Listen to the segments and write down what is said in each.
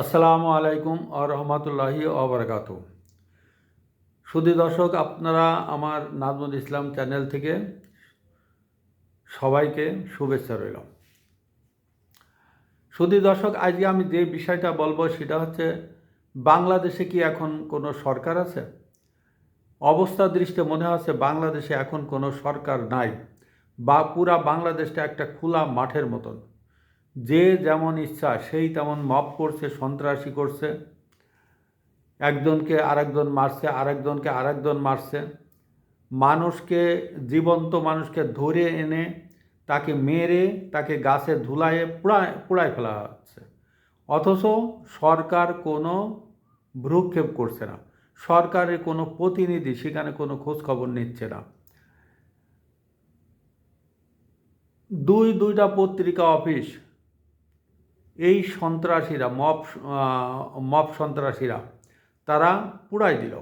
আসসালামু আলাইকুম আ রহমতুল্লাহি অবরাকাত সুদী দর্শক, আপনারা আমার নাজমুল ইসলাম চ্যানেল থেকে সবাইকে শুভেচ্ছা রইল। সুদী দর্শক, আজকে আমি যে বিষয়টা বলব সেটা হচ্ছে, বাংলাদেশে কি এখন কোনো সরকার আছে? অবস্থা দৃষ্টে মনে হচ্ছে বাংলাদেশে এখন কোনো সরকার নাই বা পুরা বাংলাদেশটা একটা খোলা মাঠের মতন। যে যেমন ইচ্ছা সেই তেমন মপ করছে, সন্ত্রাসী করছে। একজনকে আরেকজন মারছে, আরেকজনকে আরেকজন মারছে। মানুষকে, জীবন্ত মানুষকে ধরে এনে তাকে মেরে, তাকে গাছে ধুলায়ে পোড়ায় পোড়ায় ফেলা হচ্ছে। অথচ সরকার কোনো ভ্রুক্ষেপ করছে না। সরকারের কোনো প্রতিনিধি সেখানে কোনো খোঁজ খবর নিচ্ছে না। দুই, দুইটা পত্রিকা অফিস এই সন্ত্রাসীরা, মব মব সন্ত্রাসীরা, তারা পুড়াই দিল।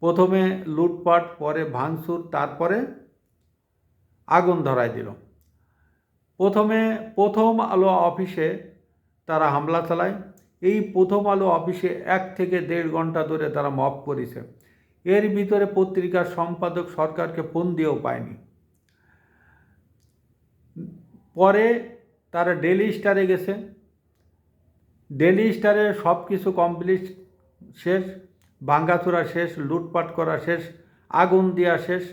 প্রথমে লুটপাট, পরে ভাঙচুর, তারপরে আগুন ধরাই দিল। প্রথমে প্রথম আলো অফিসে তারা হামলা চালায়। এই প্রথম আলো অফিসে এক থেকে দেড় ঘণ্টা ধরে তারা মব করেছে। এর ভিতরে পত্রিকার সম্পাদক সরকারকে ফোন দিয়েও পায়নি। পরে তারা ডেলি স্টারে গেছে। ডেলি স্টারে সব কিছু কমপ্লিট শেষ, ভাঙ্গাচুরা শেষ, লুটপাট করা শেষ, আগুন দেওয়া শেষ,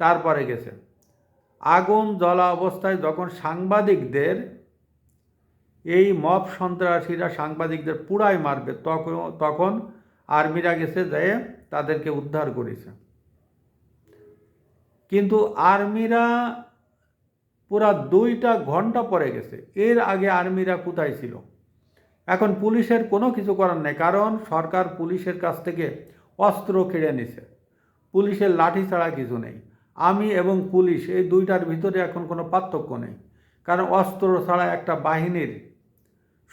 তারপরে গেছে। আগুন জ্বলা অবস্থায় যখন সাংবাদিকদের, এই মব সন্ত্রাসীরা সাংবাদিকদের পুরাই মারবে, তখন তখন আর্মিরা গেছে যেয়ে তাদেরকে উদ্ধার করেছে। কিন্তু আর্মিরা পুরা দুইটা ঘণ্টা পরে গেছে। এর আগে আর্মিরা কোথায় ছিল? এখন পুলিশের কোনো কিছু করার নেই, কারণ সরকার পুলিশের কাছ থেকে অস্ত্র কেড়ে নিছে। পুলিশের লাঠি ছাড়া কিছু নেই। আমি এবং পুলিশ এই দুইটার ভিতরে এখন কোনো পার্থক্য নেই, কারণ অস্ত্র ছাড়া একটা বাহিনীর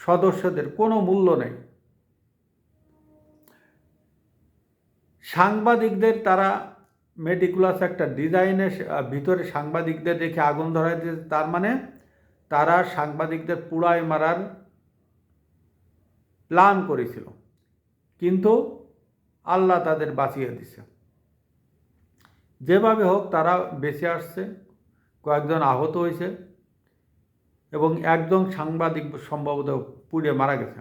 সদস্যদের কোনো মূল্য নেই। সাংবাদিকদের তারা মেটিকুলাস একটা ডিজাইনের ভিতরে সাংবাদিকদের রেখে আগুন ধরাই দিয়েছে তার মানে তারা সাংবাদিকদের পুড়ায় মারার প্ল্যান করেছিল। কিন্তু আল্লাহ তাদের বাঁচিয়ে দিছে। যেভাবে হোক তারা বেঁচে আসছে, কয়েকজন আহত হয়েছে এবং একজন সাংবাদিক সম্ভবত পুড়ে মারা গেছে।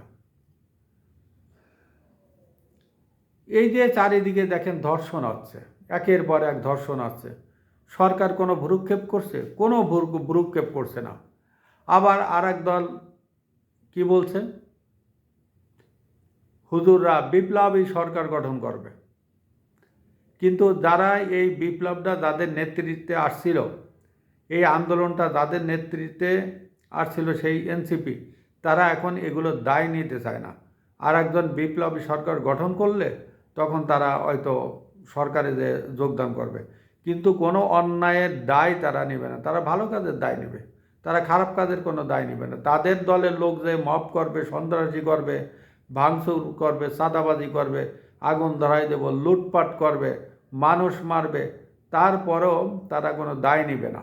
এই যে চারিদিকে দেখেন ধর্ষণ হচ্ছে। একের পর এক ধর্ষণ আসছে। সরকার কোনো ভ্রুক্ষেপ করছে? কোনো ভ্রুক্ষেপ করছে না। আবার আর দল কি বলছে? হুজুররা বিপ্লবী সরকার গঠন করবে। কিন্তু যারা এই বিপ্লবটা যাদের নেতৃত্বে আসছিল, এই আন্দোলনটা যাদের নেতৃত্বে আসছিল সেই এনসিপি, তারা এখন এগুলো দায় নিতে চায় না। আর একজন বিপ্লবী সরকার গঠন করলে তখন তারা হয়তো সরকারে যে যোগদান করবে। কিন্তু কোনো অন্যায়ের দায় তারা নেবে না। তারা ভালো কাজের দায় নেবে। তারা খারাপ কাজের কোনো দায় নেবে না। তাদের দলের লোক যে মপ করবে, সন্ত্রাসী করবে, ভাঙচুর করবে সাদাবাজি করবে, আগুন ধরাই দেব, লুটপাট করবে, মানুষ মারবে, তারপরেও তারা কোনো দায় নেবে না।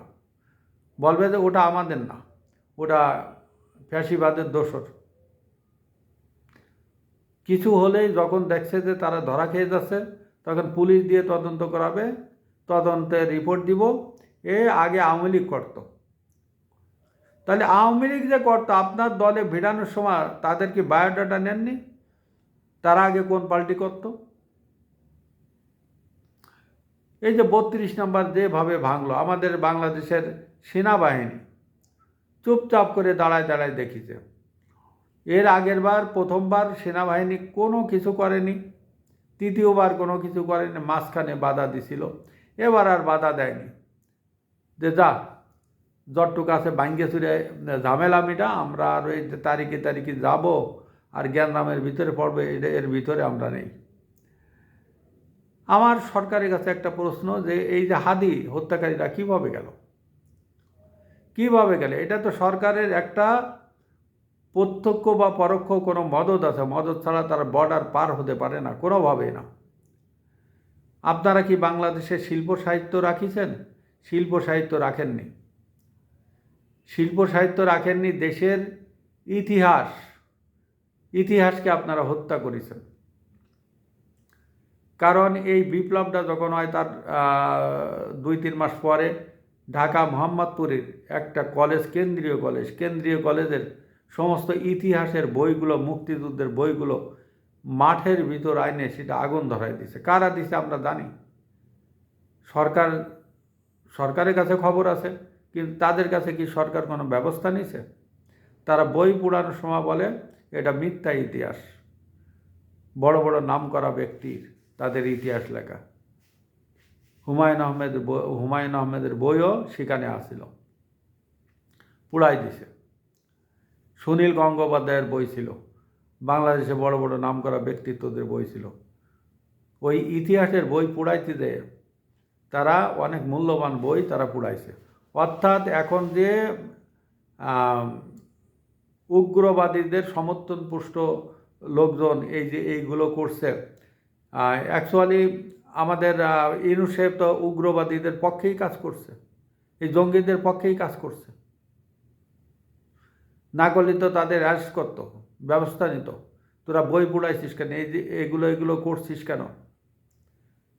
বলবে যে ওটা আমাদের না। ওটা ফ্যাসিবাদের দোষর। কিছু হলেই যখন দেখছে যে তারা ধরা খেয়ে যাচ্ছে তখন পুলিশ দিয়ে তদন্ত করাবে তদন্তের রিপোর্ট দিব। এ আগে আওয়ামী লীগ করতো। তাহলে আওয়ামী লীগ যে করতো, আপনার দলে ভিড়ানোর সময় তাদের কি বায়োডাটা নেননি? তারা আগে কোন পাল্টি করতো? এই যে বত্রিশ নম্বর যেভাবে ভাঙলো, আমাদের বাংলাদেশের সেনাবাহিনী চুপচাপ করে দাঁড়ায় দাঁড়ায় দেখিছে। এর আগের বার, প্রথমবার সেনাবাহিনী কোনো কিছু করেনি। তৃতীয়বার কোনো কিছু করেনি, মাঝখানে বাধা দিছিল। এবার আর বাধা দেয়নি। যে যা জটটুক আছে, ভাঙ্গে চুরে ঝামেলা মিটা, আমরা আর ওই তারিখে তারিখে যাব আর জ্ঞানরামের ভিতরে পড়বে এটা এর ভিতরে আমরা নেই। আমার সরকারের কাছে একটা প্রশ্ন যে, এই যে হাদি হত্যাকারীরা কীভাবে গেল? কীভাবে গেলে? এটা তো সরকারের একটা প্রত্যক্ষ বা পরোক্ষ কোনো মদত আছে, মদত ছাড়া তারা বর্ডার পার হতে পারে না, কোনোভাবেই না। আপনারা কি বাংলাদেশে শিল্প সাহিত্য রাখিছেন? শিল্প সাহিত্য রাখেননি। শিল্প সাহিত্য রাখেননি দেশের ইতিহাস। ইতিহাসকে আপনারা হত্যা করেছেন। কারণ এই বিপ্লবটা যখন হয় তার দুই তিন মাস পরে ঢাকা মোহাম্মদপুরের একটা কলেজ, কেন্দ্রীয় কলেজ, কেন্দ্রীয় কলেজের সমস্ত ইতিহাসের বইগুলো, মুক্তিযুদ্ধের বইগুলো মাঠের ভিতর আইনে সেটা আগুন ধরাই দিছে। কারা দিছে আমরা জানি। সরকার, সরকারের কাছে খবর আছে, কিন্তু তাদের কাছে কি সরকার কোনো ব্যবস্থা নিছে? তারা বই পুরানোর সময় বলে, এটা মিথ্যা ইতিহাস। বড় বড় নামকরা ব্যক্তির তাদের ইতিহাস লেখা। হুমায়ুন আহমেদ হুমায়ুন আহমেদের বইও সেখানে আসিল। পুড়াই দিছে। সুনীল গঙ্গোপাধ্যায়ের বই ছিল। বাংলাদেশে বড় বড় নামকরা ব্যক্তিত্বদের বই ছিল। ওই ইতিহাসের বই পুড়াইতে তারা অনেক মূল্যবান বই তারা পুড়াইছে অর্থাৎ এখন যে উগ্রবাদীদের সমর্থন পুষ্ট লোকজন এই যে এইগুলো করছে অ্যাকচুয়ালি আমাদের ইউনুসেফ তো উগ্রবাদীদের পক্ষেই কাজ করছে। এই জঙ্গিদের পক্ষেই কাজ করছে। না করলে তো তাদের অ্যারেস্ট করতো, ব্যবস্থা নিত। তোরা বই পুড়াইছিস কেন? এই যে এগুলো এগুলো করছিস কেন?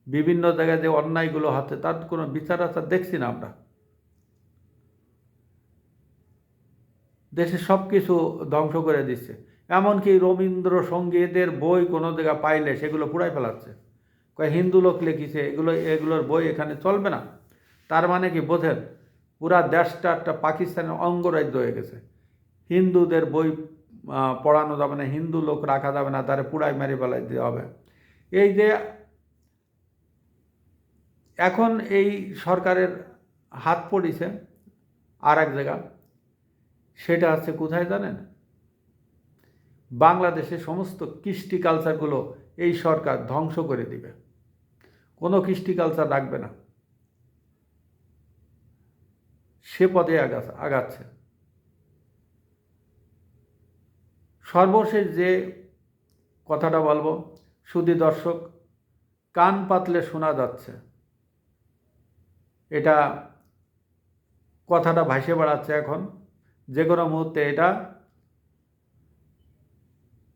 বিভিন্ন জায়গায় যে অন্যায়গুলো হাতে তার কোনো বিচার আচার দেখছি না আমরা। দেশে সব কিছু ধ্বংস করে দিচ্ছে। এমনকি রবীন্দ্রসঙ্গীতের বই কোনো জায়গায় পাইলে সেগুলো পুড়াই ফেলাচ্ছে। কয়, হিন্দু লোক লিখিছে, এগুলো, এগুলোর বই এখানে চলবে না। তার মানে কি, বোঝেন, পুরা দেশটা একটা পাকিস্তানের অঙ্গরাজ্য হয়ে গেছে। হিন্দুদের বই পড়ানো যাবে না, হিন্দু লোক রাখা যাবে না, তারে পুড়াই মেরে ফেলাই দিতে হবে। এই যে এখন এই সরকারের হাত পড়েছে আর এক জায়গা, সেটা হচ্ছে কোথায় জানেন? বাংলাদেশে সমস্ত কৃষ্টি কালচারগুলো এই সরকার ধ্বংস করে দিবে। কোনো কৃষ্টি কালচার রাখবে না। সে পথে আগা, আগাচ্ছে। সর্বশেষ যে কথাটা বলব শুধু দর্শক, কান পাতলে শোনা যাচ্ছে। এটা কথাটা ভাসে বেড়াচ্ছে এখন। যে কোনো মুহূর্তে এটা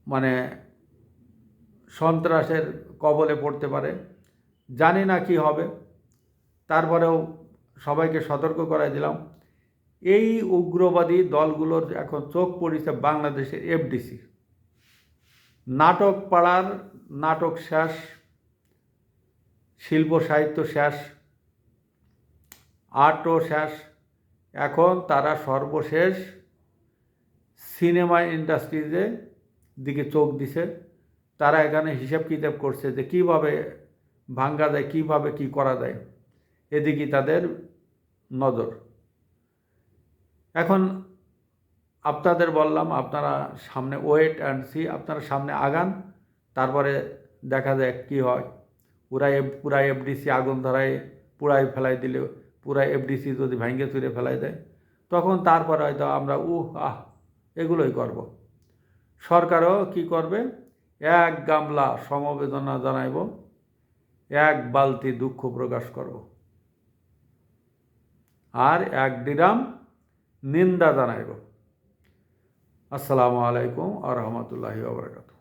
মানে সন্ত্রাসের কবলে পড়তে পারে। জানি না কি হবে। তারপরেও সবাইকে সতর্ক করাই দিলাম। এই উগ্রবাদী দলগুলোর এখন চোখ পড়েছে বাংলাদেশের এফডিসি। নাটক পাড়ার নাটক শেষ, শিল্প সাহিত্য শেষ, আর্টও শেষ। এখন তারা সর্বশেষ সিনেমা ইন্ডাস্ট্রিজে দিকে চোখ দিছে। তারা এখানে হিসাব কিতাব করছে যে কীভাবে ভাঙ্গা যায়, কীভাবে কি করা যায়। এদিকে তাদের নজর। এখন আপনাদের বললাম, আপনারা সামনে ওয়েট অ্যান্ড সি আপনারা সামনে আগান, তারপরে দেখা যায় কি হয়। পুরা এফ পুরা এফডিসি আগুন ধরায় পুরাই ফেলাই দিলে পুরা এফডিসি যদি ভাঙ্গে চুরে ফেলাই দেয়, তখন তারপরে হয়তো আমরা, উহ, আহ, এগুলোই করব। সরকারও কি করবে? এক গামলা সমবেদনা জানাইব, এক বালতি দুঃখ প্রকাশ করব। আর এক ডিরাম নিন্দা জানাইব। আসসালামু আলাইকুম আ রহমতুল্লাহি ওবরাকাতু